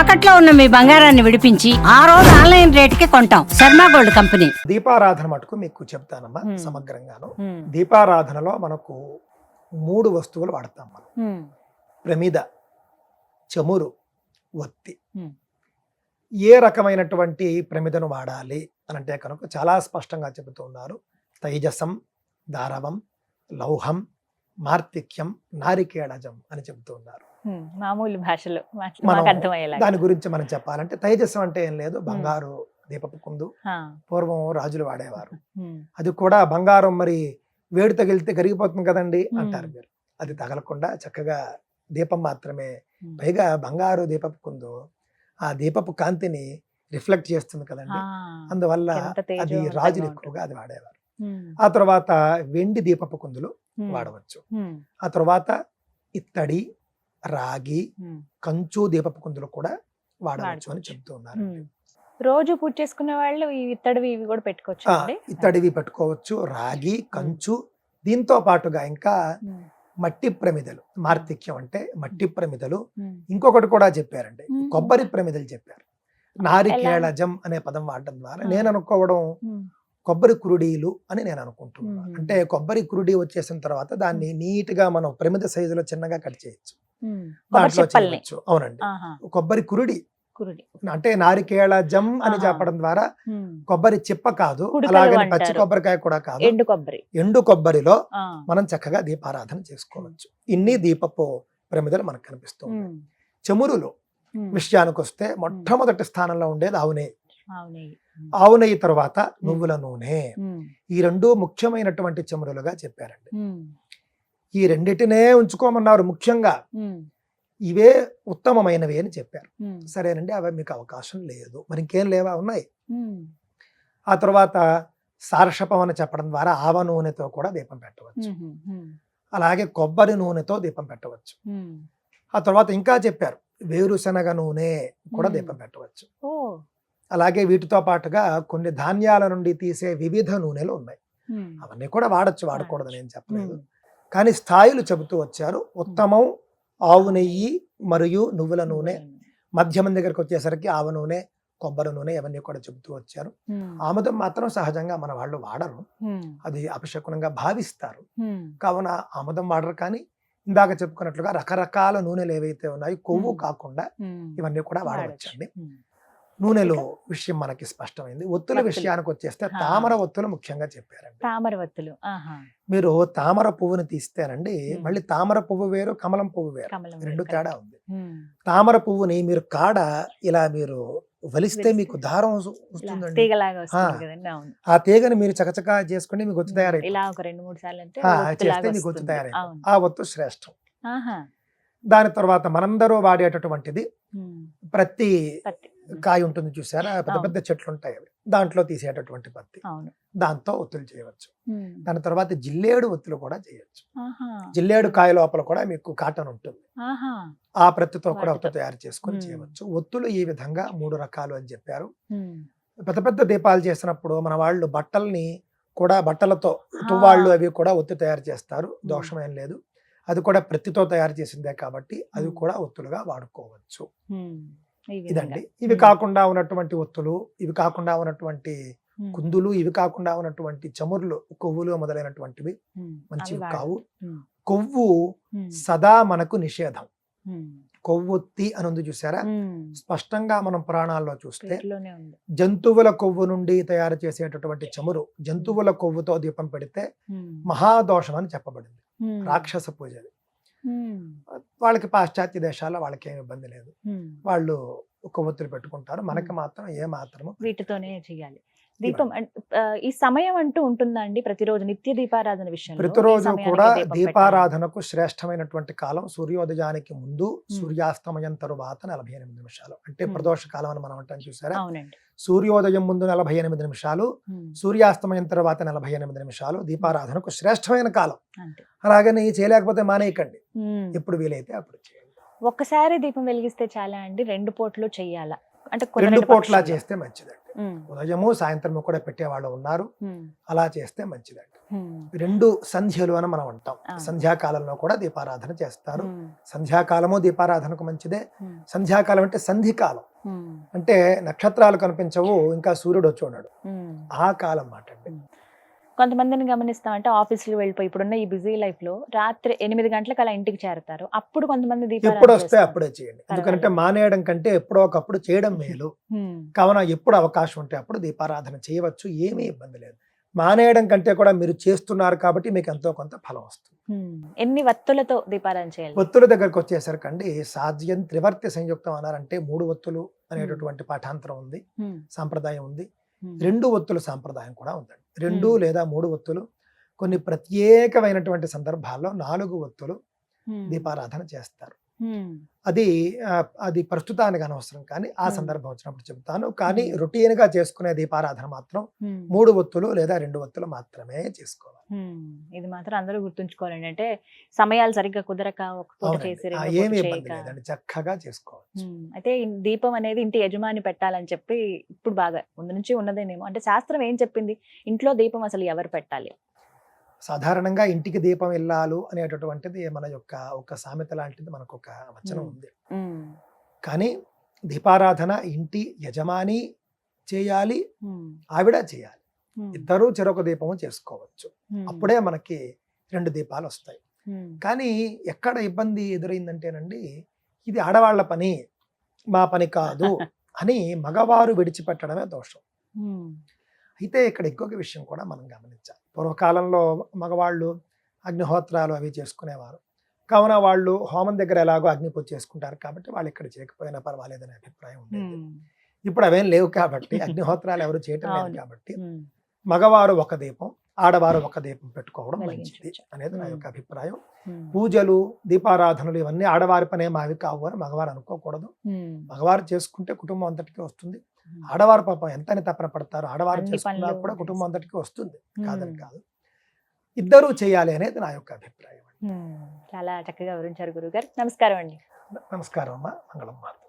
తాకట్లో ఉన్న మీ బంగారాన్ని విడిపించి ఆ రోజు ఆన్లైన్ రేటుకి కొంటాం. Sharma gold company. దీపారాధన మటుకు మీకు చెప్తానమ్మా. సమగ్రంగాను. దీపారాధనలో మనకు మూడు వస్తువులు వాడతాం మనం. ప్రమిద చమురు ఒత్తి. Hmm. ఏ రకమైనటువంటి ప్రమిదను వాడాలి అని అంటే కనుక చాలా స్పష్టంగా చెబుతున్నారు. తైజసం దారవం లౌహం మార్తిక్యం నారికేళజం అని చెబుతున్నారు. మామూలు భాషలో. దాని గురించి మనం చెప్పాలంటే తైజసం అంటే ఏం లేదు. బంగారు దీపపు కుందు. పూర్వం రాజులు వాడేవారు. అది కూడా బంగారం మరి వేడి తగిలితే కరిగిపోతుంది కదండి. అంటారు మీరు. అది తగలకుండా చక్కగా దీపం మాత్రమే. పైగా బంగారు దీపపు కుందు ఆ దీపపు కాంతిని రిఫ్లెక్ట్ చేస్తుంది కదండి. అందువల్ల అది రాజులు. ఎక్కువగా అది వాడేవారు. ఆ తర్వాత వెండి దీపపు కుందులు వాడవచ్చు. ఆ తర్వాత ఇత్తడి రాగి కంచు దీపపు కుందులు కూడా వాడవచ్చు అని. చెప్తూ ఉన్నారు. రోజు పూజ చేసుకునే వాళ్ళు ఇత్తడివి ఇవి కూడా పెట్టుకోవచ్చు ఇత్తడివి పెట్టుకోవచ్చు రాగి కంచు దీంతో పాటుగా ఇంకా మట్టి ప్రమిదలు మార్తిక్యం అంటే మట్టి ప్రమిదలు. ఇంకొకటి కూడా చెప్పారండి. కొబ్బరి ప్రమిదలు చెప్పారు. నారికేళజం అనే పదం వాడడం ద్వారా. నేను అనుకోవడం కొబ్బరి కురుడీలు అని నేను అనుకుంటున్నాను. అంటే కొబ్బరి కురుడి వచ్చేసిన తర్వాత దాన్ని నీట్గా మనం ప్రమిద సైజులో చిన్నగా కట్ చేయొచ్చు. దాంట్లో చేయవచ్చు. అవునండి. కొబ్బరి కురుడి. అంటే నారికేళజం అని ఆహా. చెప్పడం ద్వారా కొబ్బరి చిప్ప కాదు అలాగని పచ్చి. కొబ్బరికాయ కూడా కాదు. ఎండు కొబ్బరి. ఎండు కొబ్బరిలో మనం చక్కగా దీపారాధన చేసుకోవచ్చు. ఇన్ని దీపపు ప్రమిదలు మనకు కనిపిస్తుంది చమురులు. ఉమ్, విషయానికి వస్తే మొట్టమొదటి స్థానంలో ఉండేది ఆవు నెయ్యి ఆవు నెయ్యి. తర్వాత నువ్వుల నూనె. ఈ రెండు ముఖ్యమైనటువంటి చమురులుగా చెప్పారండి. ఈ రెండిటినే ఉంచుకోమన్నారు ముఖ్యంగా. ఇవే ఉత్తమమైనవి అని చెప్పారు. సరేనండి అవి మీకు అవకాశం లేదు. మరి ఇంకేం లేవా? ఉన్నాయి. ఆ తర్వాత సారషపం అని చెప్పడం ద్వారా ఆవ నూనెతో కూడా దీపం పెట్టవచ్చు. అలాగే కొబ్బరి నూనెతో దీపం పెట్టవచ్చు. ఆ తర్వాత ఇంకా చెప్పారు వేరుశనగ నూనె కూడా. దీపం పెట్టవచ్చు. అలాగే వీటితో పాటుగా కొన్ని ధాన్యాల నుండి తీసే వివిధ నూనెలు ఉన్నాయి. అవన్నీ కూడా వాడచ్చు వాడకూడదని ఏం చెప్పలేదు. కానీ స్థాయిలు చెబుతూ వచ్చారు. ఉత్తమం ఆవు నెయ్యి మరియు నువ్వుల నూనె మధ్యమం దగ్గరికి వచ్చేసరికి ఆవ నూనె కొబ్బరి నూనె ఇవన్నీ కూడా చెబుతూ వచ్చారు. ఆముదం మాత్రం సహజంగా మన వాళ్ళు వాడరు. అది అపశకునంగా భావిస్తారు. కావున ఆముదం వాడరు కానీ ఇందాక చెప్పుకున్నట్లుగా రకరకాల నూనెలు ఏవైతే ఉన్నాయో కొవ్వు. కాకుండా ఇవన్నీ కూడా. వాడవచ్చండి. నూనెలో విషయం మనకి స్పష్టమైంది. ఒత్తుల ఒత్తులు. విషయానికి వచ్చేస్తే. తామర ఒత్తులు ముఖ్యంగా చెప్పారండి. తామర వత్తులు ఆహా. మీరు తామర పువ్వుని తీస్తేనండి. మళ్ళీ తామర పువ్వు వేరు కమలం పువ్వు వేరు. రెండు తేడా. ఉంది. తామర పువ్వుని మీరు కాడ ఇలా మీరు వలిస్తే. మీకు దారం వస్తుందండి. ఆ. తీగని మీరు చకచకా చేసుకుని మీకు వచ్చి తయారై ఇలా ఒక రెండు మూడు సార్లు అంటే ఆ, ఒత్తులాగా చేస్తే మీకు వచ్చి వస్తుంది. తయారై అవును. ఆ ఒత్తు శ్రేష్టం. ఆహా. దాని తర్వాత మనందరూ వాడేటటువంటిది ప్రతి కాయ ఉంటుంది చూసారా? పెద్ద. పెద్ద చెట్లు ఉంటాయి అవి. దాంట్లో తీసేటటువంటి పత్తి. దాంతో ఒత్తులు చేయవచ్చు. దాని తర్వాత జిల్లేడు ఒత్తులు కూడా చేయొచ్చు. ఆహా. జిల్లేడు కాయ లోపల కూడా మీకు కాటన్ ఉంటుంది. ఆ ప్రత్తితో కూడా ఒత్తు. తయారు చేసుకొని. చేయవచ్చు. ఒత్తులు ఈ విధంగా మూడు రకాలు అని చెప్పారు. పెద్ద పెద్ద దీపాలు చేసినప్పుడు మన వాళ్ళు బట్టల్ని కూడా బట్టలతో తువ్వాళ్ళు అవి కూడా ఒత్తి తయారు చేస్తారు. దోషమేం లేదు. అది కూడా ప్రత్తితో తయారు చేసిందే కాబట్టి అది. కూడా ఒత్తులుగా వాడుకోవచ్చు. ఇదండి. ఇవి. కాకుండా ఉన్నటువంటి ఒత్తులు ఇవి కాకుండా ఉన్నటువంటి కుందులు ఇవి కాకుండా ఉన్నటువంటి చమురులు కొవ్వులు మొదలైనటువంటివి మంచివి కావు. కొవ్వు సదా మనకు నిషేధం. కొవ్వొత్తి అని ఉంది చూసారా స్పష్టంగా మనం పురాణాల్లో చూస్తే జంతువుల కొవ్వు నుండి తయారు చేసేటటువంటి చమురు జంతువుల కొవ్వుతో దీపం పెడితే మహాదోషం అని చెప్పబడింది. రాక్షస పూజ వాళ్ళకి పాశ్చాత్య దేశాల్లో వాళ్ళకి ఏమి ఇబ్బంది లేదు. వాళ్ళు కొవ్వొత్తులు పెట్టుకుంటారు మనకి. మాత్రం ఏ మాత్రము వీటితోనే చేయాలి దీపం ఈ సమయం అంటూ ఉంటుందా అండి ప్రతిరోజు నిత్య దీపారాధన విషయంలో. ఈ ప్రతిరోజు కూడా. దీపారాధనకు శ్రేష్టమైనటువంటి కాలం సూర్యోదయానికి ముందు సూర్యాస్తమయం తరువాత నలభై ఎనిమిది నిమిషాలు. అంటే. ప్రదోష కాలం అని మనం అంటాం చూసారా? అవునండి. సూర్యోదయం ముందు నలభై ఎనిమిది నిమిషాలు సూర్యాస్తమయం తర్వాత నలభై ఎనిమిది నిమిషాలు దీపారాధనకు శ్రేష్టమైన కాలం. అలాగని చేయలేకపోతే మానేయకండి. ఎప్పుడు వీలైతే అప్పుడు చేయండి. ఒక్కసారి దీపం వెలిగిస్తే చాలా అండి రెండు పూటలు చెయ్యాలా అంటే రెండు పూట్ల. చేస్తే మంచిదండి. ఉమ్, ఉదయము సాయంత్రము కూడా పెట్టేవాళ్ళు ఉన్నారు. అలా చేస్తే మంచిదండి. రెండు సంధ్యలు అని మనం అంటాం. సంధ్యాకాలంలో కూడా దీపారాధన చేస్తారు. సంధ్యాకాలము దీపారాధనకు మంచిదే. సంధ్యాకాలం అంటే సంధికాలం. అంటే నక్షత్రాలు కనిపించవు ఇంకా సూర్యుడు వచ్చి ఉన్నాడు. ఆ కాలం మాట అండి కొంతమందిని గమనిస్తాం అంటే ఆఫీసులు వెళ్ళిపోయి ఇప్పుడున్న ఈ బిజీ లైఫ్లో రాత్రి ఎనిమిది గంటలకు అలా ఇంటికి చేరుతారు. అప్పుడు కొంతమంది ఎప్పుడు వస్తే. అప్పుడే చేయండి. ఎందుకంటే మానేయడం కంటే ఎప్పుడో ఒకప్పుడు చేయడం మేలు. కావున ఎప్పుడు అవకాశం ఉంటే అప్పుడు దీపారాధన చేయవచ్చు. ఏమీ ఇబ్బంది లేదు. మానేయడం కంటే కూడా మీరు చేస్తున్నారు కాబట్టి మీకు ఎంతో కొంత ఫలం వస్తుంది. ఎన్ని వత్తులతో దీపారాధన చేయాలి? ఒత్తుల దగ్గరకు వచ్చేసరికండి సాధ్యం త్రివర్తి సంయుక్తం అన్నారంటే మూడు ఒత్తులు అనేటటువంటి పాఠాంతరం ఉంది. సాంప్రదాయం ఉంది. రెండు ఒత్తుల సాంప్రదాయం కూడా ఉందండి. రెండు. లేదా మూడు ఒత్తులు కొన్ని ప్రత్యేకమైనటువంటి సందర్భాల్లో నాలుగు ఒత్తులు దీపారాధన చేస్తారు. అది అది ప్రస్తుతానికి అనవసరం కానీ ఆ. సందర్భం వచ్చినప్పుడు చెప్తాను కానీ. రొటీన్గా చేసుకునే దీపారాధన మాత్రం మూడు ఒత్తులు లేదా రెండు ఒత్తులు మాత్రమే చేసుకోవాలి. ఇది మాత్రం అందరూ గుర్తుంచుకోవాలండి అంటే సమయాలు సరిగ్గా కుదరక ఒక ఏమీ ఇబ్బంది. లేదండి. చక్కగా చేసుకోవచ్చు. అయితే దీపం అనేది ఇంటి యజమాని పెట్టాలని చెప్పి ఇప్పుడు బాగా ముందు నుంచి ఉన్నదేనేమో. అంటే శాస్త్రం ఏం చెప్పింది? ఇంట్లో దీపం అసలు ఎవరు పెట్టాలి? సాధారణంగా ఇంటికి దీపం ఇల్లాలు అనేటటువంటిది మన యొక్క ఒక సామెత లాంటిది మనకు ఒక వచనం. ఉంది. కానీ దీపారాధన ఇంటి యజమాని చేయాలి ఆవిడ చేయాలి. ఇద్దరూ చెరొక దీపము చేసుకోవచ్చు. అప్పుడే మనకి రెండు దీపాలు వస్తాయి. కానీ ఎక్కడ ఇబ్బంది ఎదురైందంటేనండి ఇది ఆడవాళ్ళ పని మా పని కాదు అని మగవారు విడిచిపెట్టడమే దోషం. అయితే ఇక్కడ ఇంకొక విషయం కూడా మనం గమనించాలి. పూర్వకాలంలో మగవాళ్ళు అగ్నిహోత్రాలు అవి చేసుకునేవారు. కావున వాళ్ళు హోమం దగ్గర ఎలాగో అగ్ని పూజ చేసుకుంటారు కాబట్టి వాళ్ళు ఇక్కడ చేయకపోయినా పర్వాలేదనే అభిప్రాయం ఉండేది. ఇప్పుడు అవేం లేవు కాబట్టి అగ్నిహోత్రాలు ఎవరు చేయటం లేదు. కాబట్టి మగవారు ఒక దీపం ఆడవారు ఒక దీపం పెట్టుకోవడం మంచిది. అనేది నా. యొక్క అభిప్రాయం. పూజలు దీపారాధనలు ఇవన్నీ ఆడవారి పనే మావి కావు అని మగవారు అనుకోకూడదు. మగవారు చేసుకుంటే కుటుంబం అంతటికి వస్తుంది. ఆడవారు పాపం ఎంతని తపన పడతారు. ఆడవారు చేసుకున్నా కూడా కుటుంబం అంతటికి వస్తుంది. కాదని కాదు. ఇద్దరూ చేయాలి అనేది నా యొక్క అభిప్రాయం చాలా చక్కగా వివరించారు గురుగారు నమస్కారం అండి. నమస్కారం అమ్మా. మంగళం మాత